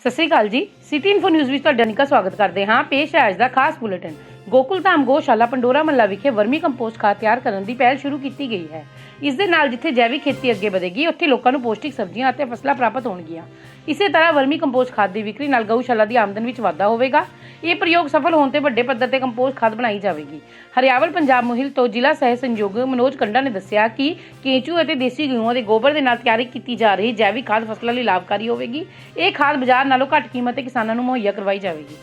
ਸਤਿ ਸ੍ਰੀ ਅਕਾਲ ਜੀ। City info news ਵਿੱਚ ਤੁਹਾਡਾ ਨਿੱਘਾ ਸਵਾਗਤ ਕਰਦੇ ਹਾਂ। ਪੇਸ਼ ਹੈ ਅੱਜ ਦਾ ਖਾਸ ਬੁਲੇਟਿਨ। ਗੋਕੁਲਧਾਮ ਗੋਸ਼ਾਲਾ ਪੰਡੋਰਾ ਮੱਲਾ ਵਿਖੇ ਵਰਮੀ ਕੰਪੋਸਟ ਖਾਦ ਤਿਆਰ ਕਰਨ ਦੀ ਪਹਿਲ ਸ਼ੁਰੂ ਕੀਤੀ ਗਈ ਹੈ। ਇਸ ਦੇ ਨਾਲ ਜਿੱਥੇ ਜੈਵਿਕ ਖੇਤੀ ਅੱਗੇ ਵਧੇਗੀ, ਉੱਥੇ ਲੋਕਾਂ ਨੂੰ ਪੌਸ਼ਟਿਕ ਸਬਜ਼ੀਆਂ ਅਤੇ ਫਸਲਾਂ ਪ੍ਰਾਪਤ ਹੋਣਗੀਆਂ। ਇਸੇ ਤਰ੍ਹਾਂ ਵਰਮੀ ਕੰਪੋਸਟ ਖਾਦ ਦੀ ਵਿਕਰੀ ਨਾਲ ਗਊਸ਼ਾਲਾ ਦੀ ਆਮਦਨ ਵਿੱਚ ਵਾਧਾ ਹੋਵੇਗਾ। ਇਹ ਪ੍ਰਯੋਗ ਸਫਲ ਹੋਣ ਤੇ ਵੱਡੇ ਪੱਧਰ ਤੇ ਕੰਪੋਸਟ ਖਾਦ ਬਣਾਈ ਜਾਵੇਗੀ। ਹਰਿਆਵਲ, ਪੰਜਾਬ ਮੁਹਿੰਮ ਤੋਂ ਜ਼ਿਲ੍ਹਾ ਸਹਿ ਸੰਯੋਗ ਮਨੋਜ ਕੰਡਾ ਨੇ ਦੱਸਿਆ ਕਿ ਕੇਂਚੂ ਅਤੇ ਦੇਸੀ ਗਊਆਂ ਦੇ ਗੋਬਰ ਦੇ ਨਾਲ ਤਿਆਰੀ ਕੀਤੀ ਜਾ ਰਹੀ ਜੈਵਿਕ ਖਾਦ ਫਸਲਾਂ ਲਈ ਲਾਭਕਾਰੀ ਹੋਵੇਗੀ। ਇਹ ਖਾਦ ਬਾਜ਼ਾਰ ਨਾਲੋਂ ਘੱਟ ਕੀਮਤ ਤੇ ਕਿਸਾਨਾਂ ਨੂੰ ਮੁਹੱਈਆ ਕਰਵਾਈ ਜਾਵੇਗੀ।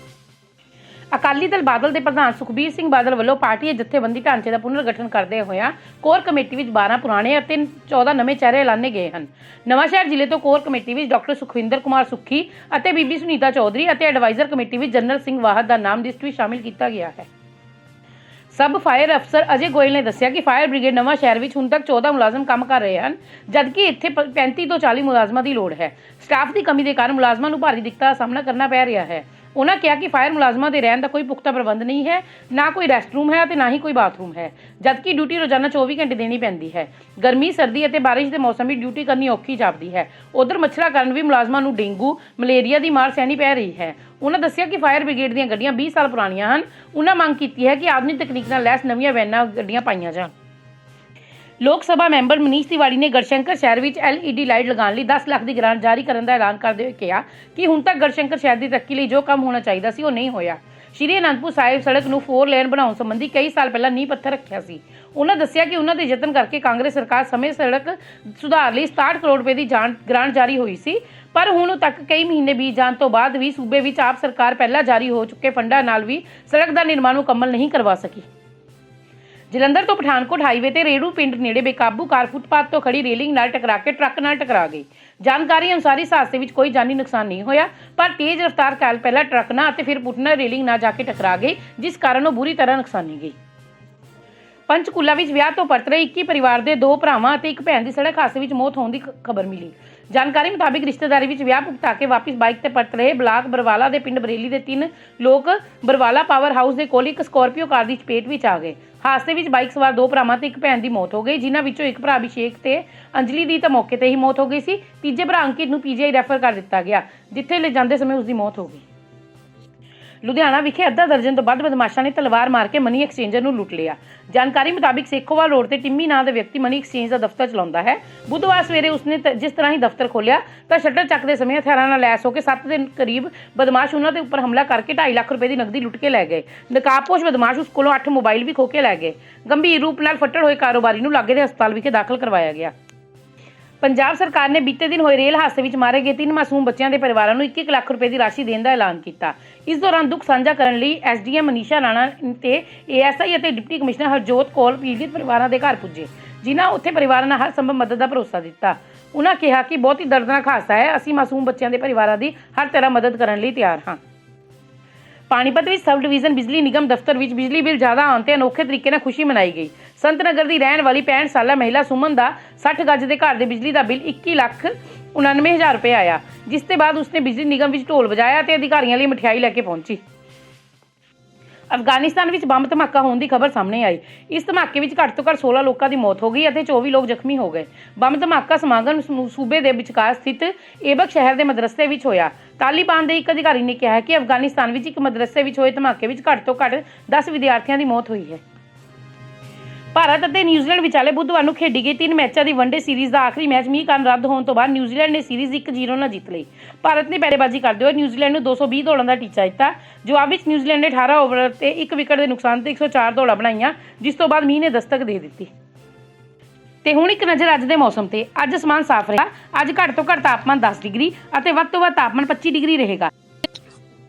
ਅਕਾਲੀ ਦਲ ਬਾਦਲ ਦੇ ਪ੍ਰਧਾਨ ਸੁਖਬੀਰ ਸਿੰਘ ਬਾਦਲ ਵੱਲੋਂ ਪਾਰਟੀ ਦੇ ਜਥੇਬੰਦੀ ਢਾਂਚੇ ਦਾ ਪੁਨਰਗਠਨ ਕਰਦੇ ਹੋਇਆ ਕੋਰ ਕਮੇਟੀ ਵਿੱਚ 12 ਪੁਰਾਣੇ ਅਤੇ 14 ਨਵੇਂ ਚਿਹਰੇ ਐਲਾਨੇ ਗਏ ਹਨ। ਨਵਾਂਸ਼ਹਿਰ ਜ਼ਿਲ੍ਹੇ ਤੋਂ ਕੋਰ ਕਮੇਟੀ ਵਿੱਚ ਡਾਕਟਰ ਸੁਖਵਿੰਦਰ ਕੁਮਾਰ ਸੁੱਖੀ ਅਤੇ ਬੀਬੀ ਸੁਨੀਤਾ ਚੌਧਰੀ ਅਤੇ ਐਡਵਾਈਜ਼ਰ ਕਮੇਟੀ ਵਿੱਚ ਜਨਰਲ ਸਿੰਘ ਵਾਹਦ ਦਾ ਨਾਮ ਲਿਸਟ ਵਿੱਚ ਸ਼ਾਮਿਲ ਕੀਤਾ ਗਿਆ ਹੈ। ਸਬ ਫਾਇਰ ਅਫਸਰ ਅਜੇ ਗੋਇਲ ਨੇ ਦੱਸਿਆ ਕਿ ਫਾਇਰ ਬ੍ਰਿਗੇਡ ਨਵਾਂ ਸ਼ਹਿਰ ਵਿੱਚ ਹੁਣ ਤੱਕ 14 ਮੁਲਾਜ਼ਮ ਕੰਮ ਕਰ ਰਹੇ ਹਨ, ਜਦਕਿ ਇੱਥੇ ਪ- 35 ਤੋਂ 40 ਮੁਲਾਜ਼ਮਾਂ ਦੀ ਲੋੜ ਹੈ। ਸਟਾਫ ਦੀ ਕਮੀ ਦੇ ਕਾਰਨ ਮੁਲਾਜ਼ਮਾਂ ਨੂੰ ਭਾਰੀ ਦਿੱਕਤਾਂ ਦਾ ਸਾਹਮਣਾ ਕਰਨਾ ਪੈ ਰਿਹਾ ਹੈ। ਉਹਨਾਂ ਕਿਹਾ ਕਿ ਫਾਇਰ ਮੁਲਾਜ਼ਮਾਂ ਦੇ ਰਹਿਣ ਦਾ ਕੋਈ ਪੁਖਤਾ ਪ੍ਰਬੰਧ ਨਹੀਂ ਹੈ, ਨਾ ਕੋਈ ਰੈਸਟਰੂਮ ਹੈ ਅਤੇ ਨਾ ਹੀ ਕੋਈ ਬਾਥਰੂਮ ਹੈ, ਜਦਕਿ ਡਿਊਟੀ ਰੋਜ਼ਾਨਾ 24 ਘੰਟੇ ਦੇਣੀ ਪੈਂਦੀ ਹੈ। ਗਰਮੀ, ਸਰਦੀ ਅਤੇ ਬਾਰਿਸ਼ ਦੇ ਮੌਸਮ ਵਿੱਚ ਡਿਊਟੀ ਕਰਨੀ ਔਖੀ ਜਾਪਦੀ ਹੈ। ਉਧਰ ਮੱਛਰਾਂ ਕਾਰਨ ਵੀ ਮੁਲਾਜ਼ਮਾਂ ਨੂੰ ਡੇਂਗੂ, ਮਲੇਰੀਆ ਦੀ ਮਾਰ ਸਹਿਣੀ ਪੈ ਰਹੀ ਹੈ। ਉਹਨਾਂ ਦੱਸਿਆ ਕਿ ਫਾਇਰ ਬ੍ਰਿਗੇਡ ਦੀਆਂ ਗੱਡੀਆਂ 20 ਸਾਲ ਪੁਰਾਣੀਆਂ ਹਨ। ਉਹਨਾਂ ਮੰਗ ਕੀਤੀ ਹੈ ਕਿ ਆਧੁਨਿਕ ਤਕਨੀਕ ਨਾਲ ਲੈਸ ਨਵੀਆਂ ਵੈਨਾਂ ਗੱਡੀਆਂ ਪਾਈਆਂ ਜਾਣ। ਲੋਕ ਸਭਾ ਮੈਂਬਰ ਮਨੀਸ਼ ਤਿਵਾੜੀ ਨੇ ਗੜਸ਼ੰਕਰ ਸ਼ਹਿਰ ਵਿੱਚ LED ਲਾਈਟ ਲਗਾਉਣ ਲਈ 10 ਲੱਖ ਦੀ ਗ੍ਰਾਂਟ ਜਾਰੀ ਕਰਨ ਦਾ ਐਲਾਨ ਕਰਦੇ ਹੋਏ ਕਿਹਾ ਕਿ ਹੁਣ ਤੱਕ ਗੜਸ਼ੰਕਰ ਸ਼ਹਿਰ ਦੀ ਤਰੱਕੀ ਲਈ ਜੋ ਕੰਮ ਹੋਣਾ ਚਾਹੀਦਾ ਸੀ ਉਹ ਨਹੀਂ ਹੋਇਆ। ਸ਼੍ਰੀ ਅਨੰਦਪੁਰ ਸਾਹਿਬ ਸੜਕ ਨੂੰ 4 ਲੇਨ ਬਣਾਉਣ ਸੰਬੰਧੀ ਕਈ ਸਾਲ ਪਹਿਲਾਂ ਨੀਂਹ ਪੱਥਰ ਰੱਖਿਆ ਸੀ। ਉਹਨਾਂ ਦੱਸਿਆ ਕਿ ਉਹਨਾਂ ਦੇ ਯਤਨ ਕਰਕੇ ਕਾਂਗਰਸ ਸਰਕਾਰ ਸਮੇਂ ਸੜਕ ਸੁਧਾਰ ਲਈ 67 ਕਰੋੜ ਰੁਪਏ ਦੀ ਜਾਨ- ਗ੍ਰਾਂਟ ਜਾਰੀ ਹੋਈ ਸੀ। ਪਰ ਹੁਣ ਤੱਕ ਕਈ ਮਹੀਨੇ ਬੀਤ ਜਾਣ ਤੋਂ ਬਾਅਦ ਵੀ ਸੂਬੇ ਵਿੱਚ ਆਪ ਸਰਕਾਰ ਪਹਿਲਾਂ ਜਾਰੀ ਹੋ ਚੁੱਕੇ ਫੰਡਾਂ ਨਾਲ ਵੀ ਸੜਕ ਦਾ ਨਿਰਮਾਣ ਮੁਕੰਮਲ ਨਹੀਂ ਕਰਵਾ ਸਕੀ। ਜਲੰਧਰ ਤੋਂ ਪਠਾਨਕੋਟ ਹਾਈਵੇ ਤੇ ਰੇੜੂ ਪਿੰਡ ਨੇੜੇ ਬੇਕਾਬੂ ਕਾਰ ਫੁੱਟਪਾਥ ਤੋਂ ਖੜੀ ਰੇਲਿੰਗ ਨਾਲ ਟਕਰਾ ਕੇ ਟਰੱਕ ਨਾਲ ਟਕਰਾ ਗਈ। ਜਾਣਕਾਰੀ ਅਨੁਸਾਰ ਇਸ ਹਾਦਸੇ ਵਿੱਚ ਕੋਈ ਜਾਨੀ ਨੁਕਸਾਨ ਨਹੀਂ ਹੋਇਆ, ਪਰ ਤੇਜ਼ ਰਫ਼ਤਾਰ ਕਾਰ ਪਹਿਲਾਂ ਟਰੱਕ ਨਾਲ ਅਤੇ ਫਿਰ ਪੁੱਟ ਰੇਲਿੰਗ ਨਾਲ ਜਾ ਕੇ ਟਕਰਾ ਗਈ, ਜਿਸ ਕਾਰਨ ਉਹ ਬੁਰੀ ਤਰ੍ਹਾਂ ਨੁਕਸਾਨੀ ਗਈ। ਪੰਚਕੂਲਾ ਵਿੱਚ ਵਿਆਹ ਤੋਂ ਪਰਤ ਰਹੇ 21 ਪਰਿਵਾਰ ਦੇ ਦੋ ਭਰਾਵਾਂ ਅਤੇ ਇੱਕ ਭੈਣ ਦੀ ਸੜਕ ਹਾਦਸੇ ਵਿੱਚ ਮੌਤ ਹੋਣ ਦੀ ਖਬਰ ਮਿਲੀ। ਜਾਣਕਾਰੀ ਮੁਤਾਬਿਕ ਰਿਸ਼ਤੇਦਾਰੀ ਵਿੱਚ ਵਿਆਹ ਭੁਗਤਾ ਕੇ ਵਾਪਸ ਬਾਈਕ ਤੇ ਪਰਤ ਰਹੇ ਬਲਾਕ ਬਰਵਾਲਾ ਦੇ ਪਿੰਡ ਬਰੇਲੀ ਦੇ ਤਿੰਨ ਲੋਕ ਬਰਵਾਲਾ ਪਾਵਰ ਹਾਊਸ ਦੇ ਕੋਲ ਇੱਕ ਸਕੋਰਪੀਓ ਕਾਰ ਦੀ ਚਪੇਟ ਵਿੱਚ ਆ ਗਏ। ਹਾਦਸੇ ਵਿੱਚ ਬਾਈਕ ਸਵਾਰ ਦੋ ਭਰਾਵਾਂ ਤੇ ਇੱਕ ਭੈਣ ਦੀ ਮੌਤ ਹੋ ਗਈ, ਜਿਨ੍ਹਾਂ ਵਿੱਚੋਂ ਇੱਕ ਭਰਾ ਅਭਿਸ਼ੇਕ ਤੇ ਅੰਜਲੀ ਦੀ ਤਾਂ ਮੌਕੇ ਤੇ ਹੀ ਮੌਤ ਹੋ ਗਈ ਸੀ। ਤੀਜੇ ਭਰਾ ਅੰਕਿਤ ਨੂੰ ਪੀਜੀਆਈ ਰੈਫਰ ਕਰ ਦਿੱਤਾ ਗਿਆ, ਜਿੱਥੇ ਲੈ ਸਮੇਂ ਉਸ ਦੀ ਮੌਤ ਹੋ ਗਈ। ਲੁਧਿਆਣਾ ਵਿਖੇ ਅੱਧਾ ਦਰਜਨ ਤੋਂ ਵੱਧ ਬਦਮਾਸ਼ਾਂ ਨੇ ਤਲਵਾਰ ਮਾਰ ਕੇ ਮਨੀ ਐਕਸਚੇਂਜਰ ਨੂੰ ਲੁੱਟ ਲਿਆ। ਜਾਣਕਾਰੀ ਮੁਤਾਬਿਕ ਸੇਖੋਵਾਲ ਰੋਡ ਤੇ ਟਿੰਮੀ ਨਾਂ ਦਾ ਵਿਅਕਤੀ ਮਨੀ ਐਕਸਚੇਂਜ ਦਾ ਦਫ਼ਤਰ ਚਲਾਉਂਦਾ ਹੈ। ਬੁੱਧਵਾਰ ਸਵੇਰੇ ਉਸਨੇ ਤ- ਜਿਸ ਤਰ੍ਹਾਂ ਹੀ ਦਫ਼ਤਰ ਖੋਲ੍ਹਿਆ, ਤਾਂ ਸ਼ਟਰ ਚੱਕਦੇ ਸਮੇਂ ਹਥਿਆਰਾਂ ਨਾਲ ਲੈਸ ਹੋ ਕੇ 7 ਦੇ ਕਰੀਬ ਬਦਮਾਸ਼ ਉਹਨਾਂ ਦੇ ਉੱਪਰ ਹਮਲਾ ਕਰਕੇ 2.5 ਲੱਖ ਰੁਪਏ ਦੀ ਨਕਦੀ ਲੁੱਟ ਕੇ ਲੈ ਗਏ। ਨਕਾਬਪੋਸ਼ ਬਦਮਾਸ਼ ਉਸ ਕੋਲੋਂ 8 ਮੋਬਾਈਲ ਵੀ ਖੋਹ ਕੇ ਲੈ ਗਏ। ਗੰਭੀਰ ਰੂਪ ਨਾਲ ਫੱਟੜ ਹੋਏ ਕਾਰੋਬਾਰੀ ਨੂੰ ਲਾਗੇ ਦੇ ਹਸਪਤਾਲ ਵਿਖੇ ਦਾਖਲ ਕਰਵਾਇਆ ਗਿਆ। ਪੰਜਾਬ ਸਰਕਾਰ ਨੇ ਬੀਤੇ ਦਿਨ ਹੋਏ ਰੇਲ ਹਾਦਸੇ ਵਿੱਚ ਮਾਰੇ ਗਏ ਤਿੰਨ ਮਾਸੂਮ ਬੱਚਿਆਂ ਦੇ ਪਰਿਵਾਰਾਂ ਨੂੰ 21 ਲੱਖ ਰੁਪਏ ਦੀ ਰਾਸ਼ੀ ਦੇਣ ਦਾ ਐਲਾਨ ਕੀਤਾ। ਇਸ ਦੌਰਾਨ ਦੁੱਖ ਸਾਂਝਾ ਕਰਨ ਲਈ ਐਸਡੀਐਮ ਮਨੀਸ਼ਾ ਰਾਣਾ ਤੇ ਏਐਸਆਈ ਅਤੇ ਡਿਪਟੀ ਕਮਿਸ਼ਨਰ ਹਰਜੋਤ ਕੌਰ ਪੀੜਿਤ ਪਰਿਵਾਰਾਂ ਦੇ ਘਰ ਪੁੱਜੇ, ਜਿਨ੍ਹਾਂ ਉੱਥੇ ਪਰਿਵਾਰਾਂ ਨਾਲ ਹਰ ਸੰਭਵ ਮਦਦ ਦਾ ਭਰੋਸਾ ਦਿੱਤਾ। ਉਹਨਾਂ ਕਿਹਾ ਕਿ ਬਹੁਤ ਹੀ ਦਰਦਨਾਕ ਹਾਦਸਾ ਹੈ, ਅਸੀਂ ਮਾਸੂਮ ਬੱਚਿਆਂ ਦੇ ਪਰਿਵਾਰਾਂ ਦੀ ਹਰ ਤਰ੍ਹਾਂ ਮਦਦ ਕਰਨ ਲਈ ਤਿਆਰ ਹਾਂ। ਪਾਣੀਪਤ ਵਿੱਚ ਸਬ ਡਿਵੀਜ਼ਨ ਬਿਜਲੀ ਨਿਗਮ ਦਫ਼ਤਰ ਵਿੱਚ ਬਿਜਲੀ ਬਿੱਲ ਜ਼ਿਆਦਾ ਆਉਣ ਤੇ ਅਨੋਖੇ ਤਰੀਕੇ ਨਾਲ ਖੁਸ਼ੀ ਮਨਾਈ ਗਈ। ਸੰਤ ਨਗਰ ਦੀ ਰਹਿਣ ਵਾਲੀ 65 ਸਾਲਾ ਮਹਿਲਾ ਸੁਮਨ ਦਾ 60 ਗੱਜ ਦੇ ਘਰ ਦੇ ਬਿਜਲੀ ਦਾ ਬਿੱਲ 21 ਲੱਖ 99000 ਰੁਪਏ ਆਇਆ, ਜਿਸ ਤੇ ਬਾਅਦ ਉਸਨੇ ਬਿਜਲੀ ਨਿਗਮ ਵਿੱਚ ਢੋਲ ਵਜਾਇਆ ਤੇ ਅਧਿਕਾਰੀਆਂ ਲਈ ਮਠਿਆਈ ਲੈ ਕੇ ਪਹੁੰਚੀ। ਅਫਗਾਨਿਸਤਾਨ ਵਿੱਚ ਬੰਬ ਧਮਾਕਾ ਹੋਣ ਦੀ ਖਬਰ ਸਾਹਮਣੇ ਆਈ। ਇਸ ਧਮਾਕੇ ਵਿੱਚ ਘੱਟ ਤੋਂ ਘੱਟ 16 ਲੋਕਾਂ ਦੀ ਮੌਤ ਹੋ ਗਈ ਅਤੇ 24 ਲੋਕ ਜ਼ਖਮੀ ਹੋ ਗਏ। ਬੰਬ ਧਮਾਕਾ ਸਮਾਗਮ ਸੂਬੇ ਦੇ ਵਿਚਕਾਰ ਸਥਿਤ ਏਬਕ ਸ਼ਹਿਰ ਦੇ ਮਦਰਸੇ ਵਿੱਚ ਹੋਇਆ। ਤਾਲਿਬਾਨ ਦੇ ਇੱਕ ਅਧਿਕਾਰੀ ਨੇ ਕਿਹਾ ਕਿ ਅਫਗਾਨਿਸਤਾਨ ਵਿੱਚ ਇੱਕ ਮਦਰਸੇ ਵਿੱਚ ਹੋਏ ਧਮਾਕੇ ਵਿੱਚ ਘੱਟ ਤੋਂ ਘੱਟ 10 ਵਿਦਿਆਰਥੀਆਂ ਦੀ ਮੌਤ ਹੋਈ ਹੈ। ਭਾਰਤ ਅਤੇ ਨਿਊਜ਼ੀਲੈਂਡ ਵਿਚਾਲੇ ਬੁੱਧਵਾਰ ਨੂੰ ਖੇਡੀ ਗਈ ਤਿੰਨ ਮੈਚਾਂ ਦੀ ਵਨਡੇ ਸੀਰੀਜ਼ ਦਾ ਆਖਰੀ ਮੈਚ ਮੀਂਹ ਕਾਰਨ ਰੱਦ ਹੋਣ ਤੋਂ ਬਾਅਦ ਨਿਊਜ਼ੀਲੈਂਡ ਨੇ ਸੀਰੀਜ਼ 1-0 ਨਾਲ ਜਿੱਤ ਲਈ। ਭਾਰਤ ਨੇ ਪਹਿਰੇਬਾਜ਼ੀ ਕਰਦੇ ਹੋਏ ਨਿਊਜ਼ੀਲੈਂਡ ਨੂੰ 220 ਦੌੜਾਂ ਦਾ ਟੀਚਾ ਦਿੱਤਾ। ਜਵਾਬ ਵਿੱਚ ਨਿਊਜ਼ੀਲੈਂਡ ਨੇ 18 ਓਵਰ ਤੇ 1 ਵਿਕਟ ਦੇ ਨੁਕਸਾਨ ਤੇ 104 ਦੌੜਾਂ ਬਣਾਈਆਂ, ਜਿਸ ਤੋਂ ਬਾਅਦ ਮੀਂਹ ਨੇ ਦਸਤਕ ਦੇ ਦਿੱਤੀ। ਤੇ ਹੁਣ ਇੱਕ ਨਜ਼ਰ ਅੱਜ ਦੇ ਮੌਸਮ ਤੇ। ਅੱਜ ਅਸਮਾਨ ਸਾਫ਼ ਰਿਹਾ ਅੱਜ ਘੱਟ ਤੋਂ ਘੱਟ ਤਾਪਮਾਨ 10 ਡਿਗਰੀ ਅਤੇ ਵੱਧ ਤੋਂ ਵੱਧ ਤਾਪਮਾਨ 25 ਡਿਗਰੀ ਰਹੇਗਾ।